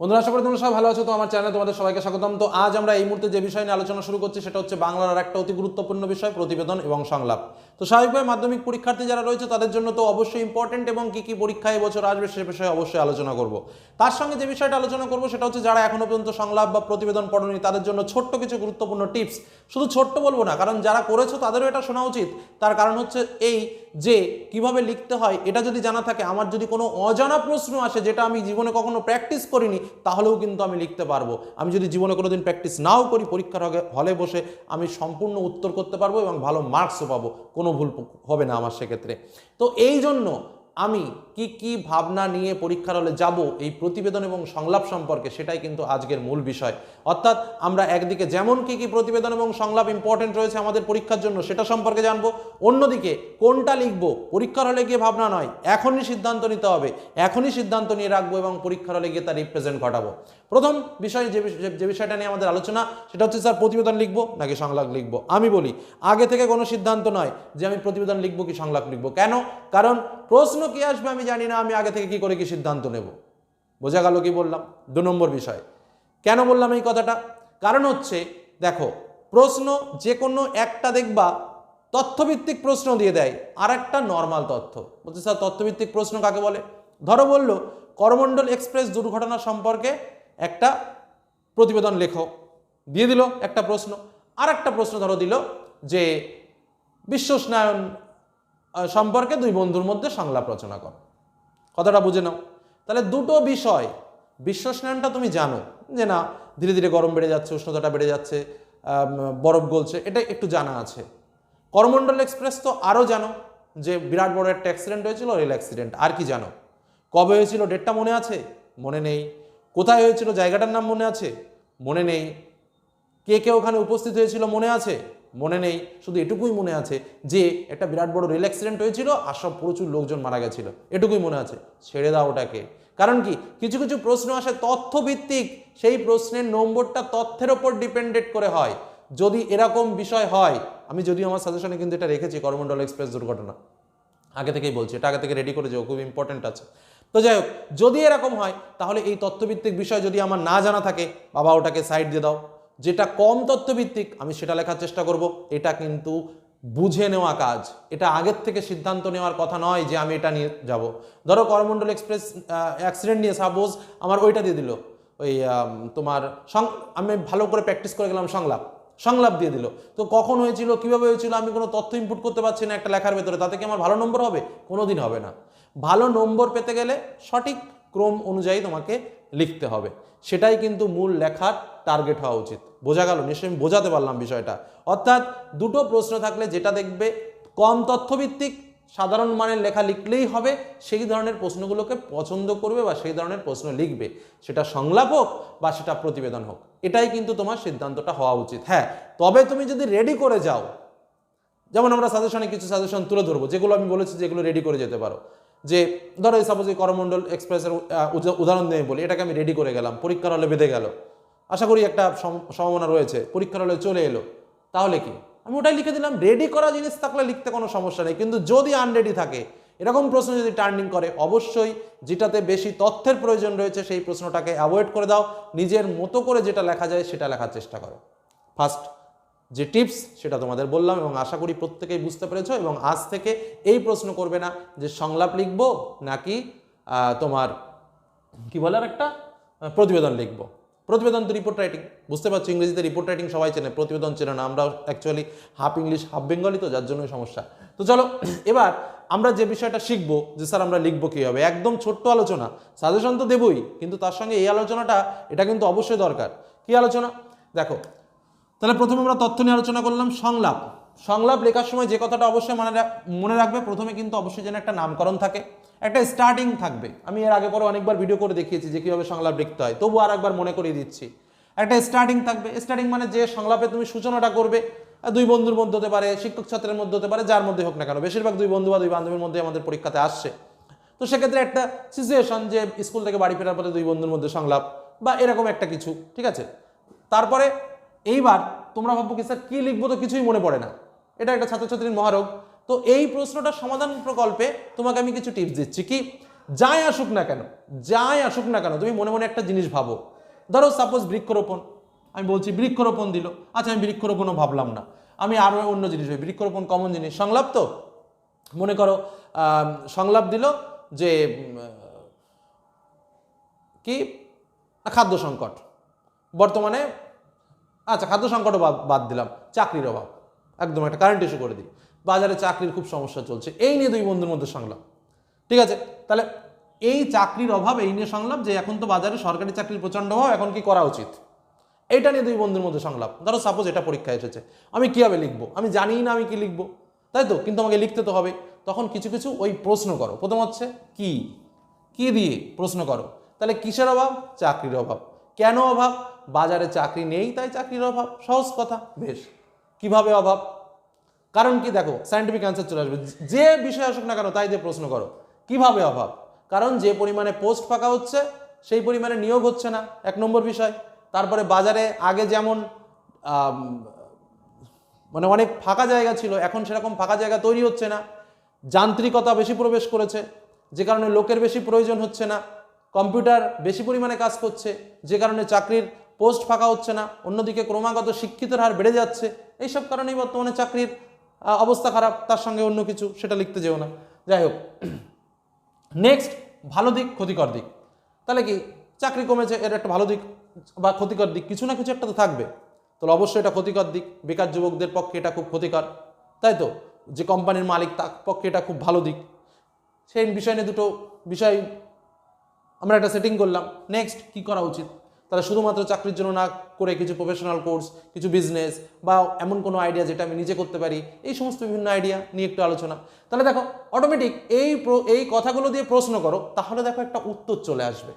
বন্ধুরা, আশা করি তোমরা সবাই ভালো আছো। তো আমার চ্যানেলে তোমাদের সবাইকে স্বাগতম। তো আজ আমরা এই মুহূর্তে যে বিষয় নিয়ে আলোচনা শুরু করছি, সেটা হচ্ছে বাংলার একটা অতি গুরুত্বপূর্ণ বিষয়, প্রতিবেদন এবং সংলাপ। তো স্বাভাবিকভাবে মাধ্যমিক পরীক্ষার্থী যারা রয়েছে, তাদের জন্য তো অবশ্যই ইম্পর্টেন্ট এবং কি কি পরীক্ষা এবছর আসবে সে বিষয়ে অবশ্যই আলোচনা করব। তার সঙ্গে যে বিষয়টা আলোচনা করব, সেটা হচ্ছে যারা এখনও পর্যন্ত সংলাপ বা প্রতিবেদন পড়েনি, তাদের জন্য ছোট্ট কিছু গুরুত্বপূর্ণ টিপস শুধু ছোট্ট বলব না, কারণ যারা করেছ তাদেরও এটা শোনা উচিত। তার কারণ হচ্ছে এই যে কীভাবে লিখতে হয়, এটা যদি জানা থাকে, আমার যদি কোনো অজানা প্রশ্ন আসে, যেটা আমি জীবনে কখনো প্র্যাকটিস করিনি তাহলেও কিন্তু আমি লিখতে পারব। আমি যদি জীবনে কোনো দিন প্র্যাকটিস নাও করি, পরীক্ষার হলে বসে আমি সম্পূর্ণ উত্তর করতে পারব এবং ভালো মার্কসও পাবো। কোনো ভুল হবে না আমার সেক্ষেত্রে। তো এই জন্য আমি কি কি ভাবনা নিয়ে পরীক্ষার হলে যাব এই প্রতিবেদন এবং সংলাপ সম্পর্কে সেটাই কিন্তু আজকের মূল বিষয়। অর্থাৎ আমরা একদিকে যেমন কি কি প্রতিবেদন এবং সংলাপ ইম্পর্টেন্ট রয়েছে আমাদের পরীক্ষার জন্য সেটা সম্পর্কে জানব, অন্যদিকে কোনটা লিখব, পরীক্ষার হলে গিয়ে ভাবনা নয়, এখনই সিদ্ধান্ত নিতে হবে, এখনই সিদ্ধান্ত নিয়ে রাখব এবং পরীক্ষার হলে গিয়ে তার রিপ্রেজেন্ট ঘটাবো। প্রথম বিষয় যে যে- বিষয়টা নিয়ে আমাদের আলোচনা, সেটা হচ্ছে স্যার প্রতিবেদন লিখব নাকি সংলাপ লিখব? আমি বলি, আগে থেকে কোনো সিদ্ধান্ত নয় যে আমি প্রতিবেদন লিখব কি সংলাপ লিখব। কেন? কারণ প্রশ্ন কি আসবে আমি জানি না, আমি আগে থেকে কি করে কি সিদ্ধান্ত নেব। বোঝা গেল কি বললাম? দু নম্বর বিষয়। কেন বললাম এই কথাটা? কারণ হচ্ছে, দেখো, প্রশ্ন যে কোনো একটা দেখবা, তথ্যভিত্তিক প্রশ্ন দিয়ে দেয় আর একটা নর্মাল তথ্য। বলছে, স্যার, তথ্যভিত্তিক প্রশ্ন কাকে বলে? ধরো বলল করমণ্ডল এক্সপ্রেস দুর্ঘটনা সম্পর্কে একটা প্রতিবেদন লেখো। দিয়ে দিল একটা প্রশ্ন। আর একটা প্রশ্ন ধরো দিল যে, বিশ্বস্নায়ন সম্পর্কে দুই বন্ধুর মধ্যে সংলাপ রচনা কর। কথাটা বুঝে নাও। তাহলে দুটো বিষয় বিশ্বস্নায়নটা তুমি জানো যে না, ধীরে ধীরে গরম বেড়ে যাচ্ছে, উষ্ণতাটা বেড়ে যাচ্ছে বরফ গলছে, এটা একটু জানা আছে। করমণ্ডল এক্সপ্রেস তো আরও জানো যে বিরাট বড় একটা অ্যাক্সিডেন্ট হয়েছিল রেল অ্যাক্সিডেন্ট আর কি জানো? কবে হয়েছিল ডেটটা মনে আছে? মনে নেই। কোথায় হয়েছিল, জায়গাটার নাম মনে আছে? মনে নেই। কে কে ওখানে উপস্থিত হয়েছিল মনে আছে? মনে নেই, শুধু এটুকুই মনে আছে যে একটা বিরাট বড় রেল অ্যাক্সিডেন্ট হয়েছিল আর সব প্রচুর লোকজন মারা গেছিল। এটুকুই মনে আছে, ছেড়ে দাও ওটাকে। কারণ কি? কিছু কিছু প্রশ্ন আসে তথ্যভিত্তিক, সেই প্রশ্নের নম্বরটা তথ্যের ওপর ডিপেন্ডেড করে হয়। যদি এরকম বিষয় হয়, আমি যদিও আমার সাজেশনে কিন্তু এটা রেখেছি করমণ্ডল এক্সপ্রেস দুর্ঘটনা। আগে থেকেই বলছি, এটা আগে থেকে রেডি করে যাও, খুব ইম্পর্টেন্ট আছে। তো যাই হোক, যদি এরকম হয়, তাহলে এই তথ্যভিত্তিক বিষয় যদি আমার না জানা থাকে, বাবা ওটাকে সাইড দিয়ে দাও। যেটা কম তথ্যভিত্তিক আমি সেটা লেখার চেষ্টা করব। এটা কিন্তু বুঝে নেওয়া কাজ। এটা আগের থেকে সিদ্ধান্ত নেওয়ার কথা নয় যে আমি এটা নিয়ে যাব। ধরো করমণ্ডল এক্সপ্রেস অ্যাক্সিডেন্ট নিয়ে সাপোজ আমার ওইটা দিয়ে দিল। ওই তোমার সং- আমি ভালো করে প্র্যাকটিস করে গেলাম সংলাপ। সংলাপ দিয়ে দিল। তো কখন হয়েছিল, কীভাবে হয়েছিল, আমি কোনো তথ্য ইনপুট করতে পারছি না একটা লেখার ভেতরে। তাতে কি আমার ভালো নম্বর হবে? কোনোদিন হবে না। ভালো নম্বর পেতে গেলে সঠিক ক্রম অনুযায়ী তোমাকে লিখতে হবে। সেটাই কিন্তু মূল লেখার টার্গেট হওয়া উচিত। বোঝা গেল, নিশ্চয়ই আমি বোঝাতে পারলাম বিষয়টা। অর্থাৎ দুটো প্রশ্ন থাকলে যেটা দেখবে, কম তথ্যভিত্তিক, সাধারণ মানের লেখা লিখলেই হবে, সেই ধরনের প্রশ্নগুলোকে পছন্দ করবে বা সেই ধরনের প্রশ্ন লিখবে। সেটা সংলাপ হোক বা সেটা প্রতিবেদন হোক, এটাই কিন্তু তোমার সিদ্ধান্তটা হওয়া উচিত। হ্যাঁ তবে তুমি যদি রেডি করে যাও, যেমন আমরা সাজেশনে কিছু সাজেশন তুলে ধরবো, যেগুলো আমি বলেছি যেগুলো রেডি করে যেতে পারো। যে, ধরো সাপোজ এই করমণ্ডল এক্সপ্রেসের উদাহরণ দিয়ে বলি, এটাকে আমি রেডি করে গেলাম, পরীক্ষার হলে বেঁধে গেল। আশা করি একটা সম- সম্ভাবনা রয়েছে, পরীক্ষার হলে চলে এলো। তাহলে কি? আমি ওটাই লিখে দিলাম রেডি করা জিনিস থাকলে লিখতে কোনো সমস্যা নেই, কিন্তু যদি আনরেডি থাকে, এরকম প্রশ্ন যদি টার্নিং করে, অবশ্যই যেটাতে বেশি তথ্যের প্রয়োজন রয়েছে, সেই প্রশ্নটাকে অ্যাভয়েড করে দাও, নিজের মতো করে যেটা লেখা যায়, সেটা লেখার চেষ্টা করো। ফার্স্ট যে টিপস সেটা তোমাদের বললাম এবং আশা করি প্রত্যেকেই বুঝতে পেরেছ এবং আজ থেকে এই প্রশ্ন করবে না যে সংলাপ লিখব নাকি তোমার কি বলার একটা প্রতিবেদন লিখব। প্রতিবেদন তো রিপোর্ট রাইটিং বুঝতে পারছ, ইংরেজিতে রিপোর্ট রাইটিং সবাই চেনে। প্রতিবেদন চেনে না আমরা actually half English half Bengali তো, যার জন্যই সমস্যা। তো চলো, এবার আমরা যে বিষয়টা শিখব, যে স্যার আমরা লিখব কীভাবে একদম ছোট্ট আলোচনা। সাজেশন তো দেবই, কিন্তু তার সঙ্গে এই আলোচনাটা, এটা কিন্তু অবশ্যই দরকার। কি আলোচনা? দেখো তাহলে প্রথমে আমরা তথ্য নিয়ে আলোচনা করলাম সংলাপ। সংলাপ লেখার সময় যে কথাটা অবশ্যই মনে মনে রাখবে, প্রথমে কিন্তু অবশ্যই যেন একটা নামকরণ থাকে, একটা স্টার্টিং থাকবে। আমি এর আগে পরে অনেকবার ভিডিও করে দেখিয়েছি যে কীভাবে সংলাপ লিখতে হয়। তবু আর একবার মনে করিয়ে দিচ্ছি। একটা স্টার্টিং থাকবে। স্টার্টিং মানে যে সংলাপে তুমি সূচনাটা করবে দুই বন্ধুর মধ্যে হতে পারে, শিক্ষক ছাত্রের মধ্যে হতে পারে, যার মধ্যে হোক না কেন। বেশিরভাগ দুই বন্ধু বা দুই বান্ধবীর মধ্যে আমাদের পরীক্ষাতে আসছে। তো সেক্ষেত্রে একটা সিচুয়েশন যে স্কুল থেকে বাড়ি ফেরার পথে দুই বন্ধুর মধ্যে সংলাপ বা এরকম একটা কিছু, ঠিক আছে? তারপরে এইবার তোমরা ভাববো কি, স্যার, কী লিখব তো কিছুই মনে পড়ে না। এটা একটা ছাত্রছাত্রীর মহারোগ। তো এই প্রশ্নটার সমাধান প্রকল্পে তোমাকে আমি কিছু টিপস দিচ্ছি কি, যাই আসুক না কেন, যাই আসুক না কেন, তুমি মনে মনে একটা জিনিস ভাবো। ধরো সাপোজ বৃক্ষরোপণ, আমি বলছি বৃক্ষরোপণ দিল। আচ্ছা আমি বৃক্ষরোপণও ভাবলাম না। আমি আরও অন্য জিনিস ভাবি। বৃক্ষরোপণ কমন জিনিস। সংলাপ তো? মনে করো সংলাপ দিল যে কি? খাদ্য সংকট। বর্তমানে আচ্ছা খাদ্য সংকটও বাদ দিলাম, চাকরির অভাব। একদম একটা কারেন্ট ইস্যু করে দিই। বাজারে চাকরির খুব সমস্যা চলছে। এই নিয়ে দুই বন্ধুর মধ্যে সংলাপ। ঠিক আছে? তাহলে এই চাকরির অভাব, এই নিয়ে সংলাপ যে এখন তো বাজারে সরকারি চাকরির প্রচণ্ড অভাব, এখন কি করা উচিত? এটা নিয়ে দুই বন্ধুর মধ্যে সংলাপ। ধরো সাপোজ এটা পরীক্ষায় এসেছে। আমি কীভাবে লিখব? আমি জানিই না আমি কি লিখব। তাই তো? কিন্তু আমাকে লিখতে তো হবে। তখন কিছু কিছু ওই প্রশ্ন করো। প্রথম হচ্ছে, কি? কি দিয়ে? প্রশ্ন করো। তাহলে কিসের অভাব? চাকরির অভাব। কেন অভাব? বাজারে চাকরি নেই, তাই চাকরির অভাব। সহজ কথা, বেশ। কীভাবে অভাব? কারণ কি দেখো সায়েন্টিফিক অ্যান্সার চলে আসবে। যে বিষয় আসুক না কেন, তাই দিয়ে প্রশ্ন করো। কীভাবে অভাব? কারণ যে পরিমাণে পোস্ট ফাঁকা হচ্ছে, সেই পরিমাণে নিয়োগ হচ্ছে না, এক নম্বর বিষয়। তারপরে বাজারে আগে যেমন মানে অনেক ফাঁকা জায়গা ছিল, এখন সেরকম ফাঁকা জায়গা তৈরি হচ্ছে না। যান্ত্রিকতা বেশি প্রবেশ করেছে, যে কারণে লোকের বেশি প্রয়োজন হচ্ছে না। কম্পিউটার বেশি পরিমাণে কাজ করছে, যে কারণে চাকরির পোস্ট ফাঁকা হচ্ছে না, অন্যদিকে ক্রমাগত শিক্ষিতের হার বেড়ে যাচ্ছে, এইসব কারণেই বর্তমানে চাকরির অবস্থা খারাপ, তার সঙ্গে অন্য কিছু সেটা লিখতে যেও না। যাই হোক নেক্সট ভালো দিক, ক্ষতিকর দিক। তাহলে কি, চাকরি কমেছে, এর একটা ভালো দিক বা ক্ষতিকর দিক, কিছু না কিছু একটা তো থাকবে। তাহলে অবশ্যই এটা ক্ষতিকর দিক, বেকার যুবকদের পক্ষে এটা খুব ক্ষতিকর, তাই তো? যে কোম্পানির মালিক, তার পক্ষে এটা খুব ভালো দিক। সেই বিষয় নিয়ে দুটো বিষয় আমরা একটা সেটিং করলাম। নেক্সট কি করা উচিত? তাহলে শুধুমাত্র চাকরির জন্য না করে কিছু প্রফেশনাল কোর্স কিছু বিজনেস বা এমন কোনো আইডিয়া যেটা আমি নিজে করতে পারি, এই সমস্ত বিভিন্ন আইডিয়া নিয়ে একটু আলোচনা। তাহলে দেখো অটোমেটিক এই এই কথাগুলো দিয়ে প্রশ্ন করো, তাহলে দেখো একটা উত্তর চলে আসবে।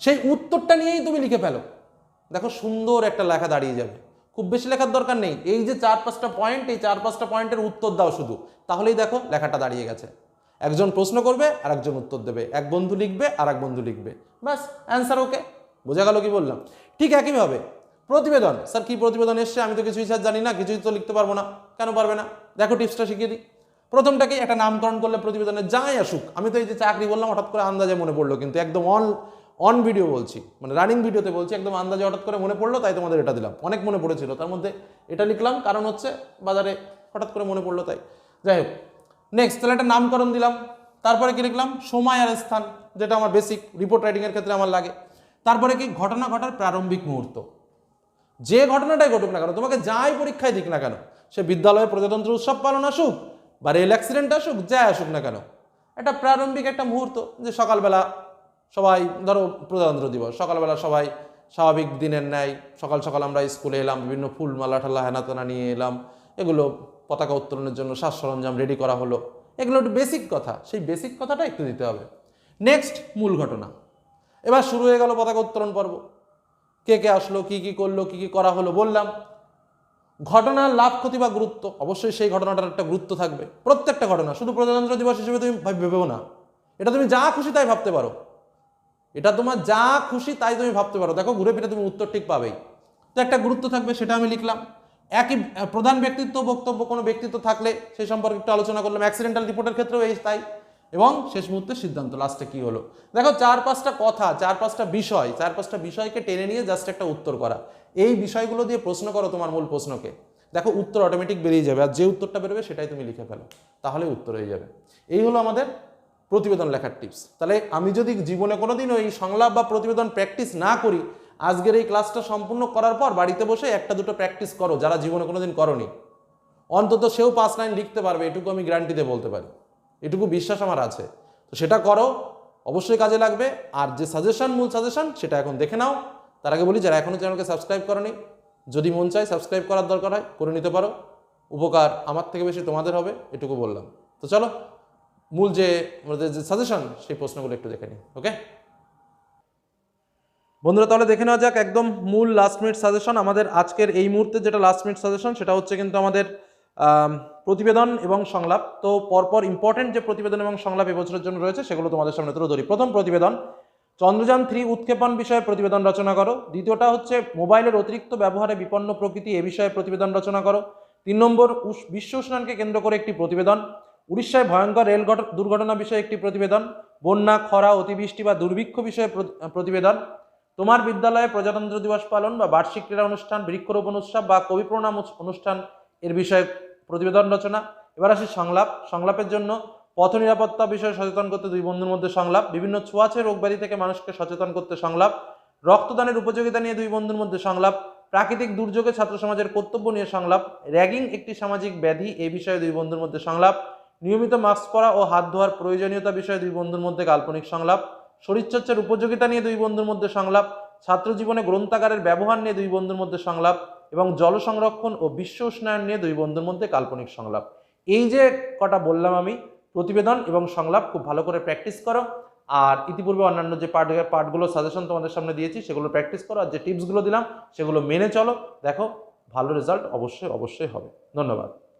সেই উত্তরটা নিয়েই তুমি লিখে ফেলো। দেখো সুন্দর একটা লেখা দাঁড়িয়ে যাবে। খুব বেশি লেখার দরকার নেই। এই যে চার পাঁচটা পয়েন্ট এই চার পাঁচটা পয়েন্টের উত্তর দাও শুধু। তাহলেই দেখো লেখাটা দাঁড়িয়ে গেছে। একজন প্রশ্ন করবে আর একজন উত্তর দেবে। এক বন্ধু লিখবে আর এক বন্ধু লিখবে। ব্যাস অ্যান্সার ওকে বোঝা গেল কি বললাম? ঠিক একইভাবে প্রতিবেদন, স্যার কি প্রতিবেদন এসছে? আমি তো কিছুই স্যার জানি না, কিছুই তো লিখতে পারব না। কেন পারবে না? দেখো টিপসটা শিখিয়ে দিই। প্রথমটাকেই একটা নামকরণ করলে প্রতিবেদনে যাই আসুক, আমি তো এই যে চাকরি বললাম, হঠাৎ করে আন্দাজে মনে পড়ল, কিন্তু একদম অন অন ভিডিও বলছি মানে রানিং ভিডিওতে বলছি, একদম আন্দাজে হঠাৎ করে মনে পড়ল, তাই তোমাদের এটা দিলাম। অনেক মনে পড়েছিল, তার মধ্যে এটা লিখলাম, কারণ হচ্ছে বাজারে হঠাৎ করে মনে পড়ল তাই। যাই হোক নেক্সট তাহলে একটা নামকরণ দিলাম, তারপরে কি লিখলাম? সময় আর স্থান, যেটা আমার বেসিক রিপোর্ট রাইটিংয়ের ক্ষেত্রে আমার লাগে। তারপরে কি ঘটনা ঘটার প্রারম্ভিক মুহূর্ত। যে ঘটনাটাই ঘটুক না কেন, তোমাকে যাই পরীক্ষায় দিক না কেন, সে বিদ্যালয়ে প্রজাতন্ত্র উৎসব পালন আসুক বা রেল অ্যাক্সিডেন্ট আসুক, যাই আসুক না কেন, একটা প্রারম্ভিক একটা মুহূর্ত যে সকালবেলা সবাই, ধরো প্রজাতন্ত্র দিবস, সকালবেলা সবাই স্বাভাবিক দিনের ন্যায়, সকাল সকাল আমরা স্কুলে এলাম, বিভিন্ন ফুল মালা ঠাল্লা হেনা তেনা নিয়ে এলাম, এগুলো পতাকা উত্তোলনের জন্য সাজ সরঞ্জাম রেডি করা হলো। এগুলো একটু বেসিক কথা, সেই বেসিক কথাটা একটু দিতে হবে। নেক্সট মূল ঘটনা। এবার শুরু হয়ে গেল পতাকা উত্তোলন পর্ব। কে কে আসলো, কি কি করল, কি কি করা হলো বললাম। ঘটনার লাভ, ক্ষতি বা গুরুত্ব, অবশ্যই সেই ঘটনাটার একটা গুরুত্ব থাকবে। প্রত্যেকটা ঘটনা, শুধু প্রজাতন্ত্র দিবস হিসেবে তুমি ভাব- ভেবেও না। এটা তুমি যা খুশি তাই ভাবতে পারো। এটা তোমার যা খুশি তাই তুমি ভাবতে পারো। দেখো, ঘুরে ফিরে তুমি উত্তর ঠিক পাবেই। তো একটা গুরুত্ব থাকবে, সেটা আমি লিখলাম। একই প্রধান ব্যক্তিত্ব, বক্তব্য কোনো ব্যক্তিত্ব থাকলে সেই সম্পর্কে একটু আলোচনা করলাম। অ্যাক্সিডেন্টাল রিপোর্টের ক্ষেত্রেও এই তাই। এবং শেষ মুহূর্তে সিদ্ধান্ত লাস্টে কি হলো? দেখো, চার পাঁচটা কথা, চার পাঁচটা বিষয়, চার পাঁচটা বিষয়কে টেনে নিয়ে জাস্ট একটা উত্তর করা। এই বিষয়গুলো দিয়ে প্রশ্ন করো তোমার মূল প্রশ্নকে। দেখো, উত্তর অটোমেটিক বেরিয়ে যাবে, আর যে উত্তরটা বেরোবে সেটাই তুমি লিখে ফেলো। তাহলে উত্তর হয়ে যাবে। এই হলো আমাদের প্রতিবেদন লেখার টিপস তাহলে আমি যদি জীবনে কোনো কোনোদিন ওই সংলাপ বা প্রতিবেদন প্র্যাকটিস না করি, আজকের এই ক্লাসটা সম্পূর্ণ করার পর বাড়িতে বসে একটা দুটো প্র্যাকটিস করো, যারা জীবনে কোনোদিন করনি। অন্তত সেও পাঁচ লাইন লিখতে পারবে, এটুকু আমি গ্যারান্টিতে বলতে পারি। এটুকু বিশ্বাস আমার আছে। তো সেটা করো অবশ্যই কাজে লাগবে। আর যে সাজেশন মূল সাজেশন সেটা এখন দেখে নাও। তার আগে বলি যারা এখনও চ্যানেলকে সাবস্ক্রাইব করনি যদি মন চায় সাবস্ক্রাইব করার দরকার হয় করে নিতে পারো। উপকার আমার থেকে বেশি তোমাদের হবে এটুকু বললাম। তো চলো মূল যে আমাদের যে সাজেশন সেই প্রশ্নগুলো একটু দেখে নিই ওকে বন্ধুরা তাহলে দেখে নেওয়া যাক একদম মূল লাস্ট মিনিট সাজেশন আমাদের আজকের এই মুহূর্তে যেটা লাস্ট মিনিট সাজেশন সেটা হচ্ছে কিন্তু আমাদের আম, প্রতিবেদন এবং সংলাপ। তো পরপর ইম্পর্টেন্ট যে প্রতিবেদন এবং সংলাপ এবছরের জন্য রয়েছে, সেগুলো তোমাদের সামনে তুলে ধরি। প্রথম প্রতিবেদন, চন্দ্রযান থ্রি উৎক্ষেপণ বিষয়ে প্রতিবেদন রচনা করো। দ্বিতীয়টা হচ্ছে, মোবাইলের অতিরিক্ত ব্যবহারে বিপন্ন প্রকৃতি এ বিষয়ে প্রতিবেদন রচনা করো। তিন নম্বর বিশ্ব উষ্ণায়নকে কেন্দ্র করে একটি প্রতিবেদন। উড়িষ্যায় ভয়ঙ্কর রেল ঘট- দুর্ঘটনা বিষয়ে একটি প্রতিবেদন। বন্যা, খরা, অতিবৃষ্টি বা দুর্ভিক্ষ বিষয়ে প্র- প্রতিবেদন। তোমার বিদ্যালয়ে প্রজাতন্ত্র দিবস পালন বা বার্ষিক ক্রীড়া অনুষ্ঠান, বৃক্ষরোপণ উৎসব বা কবি প্রণাম অনুষ্ঠান এর বিষয়ে প্রতিবেদন রচনা। এবার আসি সংলাপ। সংলাপের জন্য পথ নিরাপত্তা বিষয়ে সচেতন করতে দুই বন্ধুর মধ্যে সংলাপ, বিভিন্ন ছোঁয়াচে রোগব্যাধি থেকে মানুষকে সচেতন করতে সংলাপ, রক্তদানের উপযোগিতা নিয়ে দুই বন্ধুর মধ্যে সংলাপ, প্রাকৃতিক দুর্যোগে ছাত্র সমাজের কর্তব্য নিয়ে সংলাপ, র্যাগিং একটি সামাজিক ব্যাধি, এই বিষয়ে দুই বন্ধুর মধ্যে সংলাপ, নিয়মিত মাস্ক পরা ও হাত ধোয়ার প্রয়োজনীয়তা বিষয়ে দুই বন্ধুর মধ্যে কাল্পনিক সংলাপ, শরীরচর্চার উপযোগিতা নিয়ে দুই বন্ধুর মধ্যে সংলাপ ছাত্র জীবনে গ্রন্থাগারের ব্যবহার নিয়ে দুই বন্ধুর মধ্যে সংলাপ এবং জল সংরক্ষণ ও বিশ্ব উষ্ণায়ন নিয়ে দুই বন্ধুর মধ্যে কাল্পনিক সংলাপ। এই যে কটা বললাম আমি, প্রতিবেদন এবং সংলাপ খুব ভালো করে প্র্যাকটিস করো। আর ইতিপূর্বে অন্যান্য যে পার্ট পার্টগুলো সাজেশন তোমাদের সামনে দিয়েছি, সেগুলো প্র্যাকটিস করো আর যে টিপসগুলো দিলাম, সেগুলো মেনে চলো। দেখো, ভালো রেজাল্ট অবশ্যই অবশ্যই হবে। ধন্যবাদ।